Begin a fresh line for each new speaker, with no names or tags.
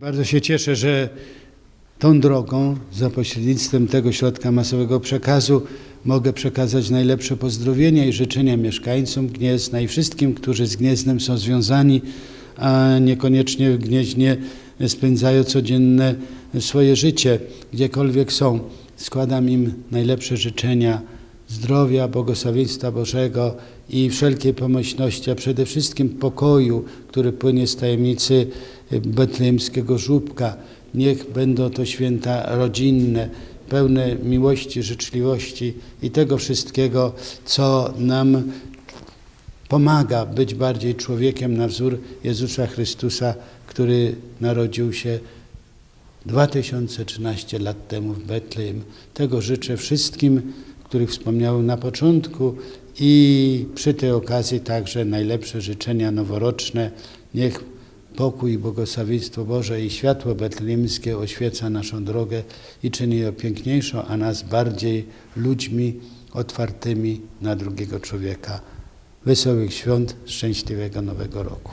Bardzo się cieszę, że tą drogą, za pośrednictwem tego środka masowego przekazu, mogę przekazać najlepsze pozdrowienia i życzenia mieszkańcom Gniezna i wszystkim, którzy z Gniezdnem są związani, a niekoniecznie w Gnieźnie spędzają codzienne swoje życie, gdziekolwiek są. Składam im najlepsze życzenia zdrowia, błogosławieństwa Bożego i wszelkiej pomyślności, a przede wszystkim pokoju, który płynie z tajemnicy betlejemskiego żłóbka. Niech będą to święta rodzinne, pełne miłości, życzliwości i tego wszystkiego, co nam pomaga być bardziej człowiekiem na wzór Jezusa Chrystusa, który narodził się 2013 lat temu w Betlejem. Tego życzę wszystkim, których wspomniałem na początku i przy tej okazji także najlepsze życzenia noworoczne. Niech pokój, błogosławieństwo Boże i światło betlejemskie oświeca naszą drogę i czyni ją piękniejszą, a nas bardziej ludźmi otwartymi na drugiego człowieka. Wesołych świąt, szczęśliwego Nowego Roku.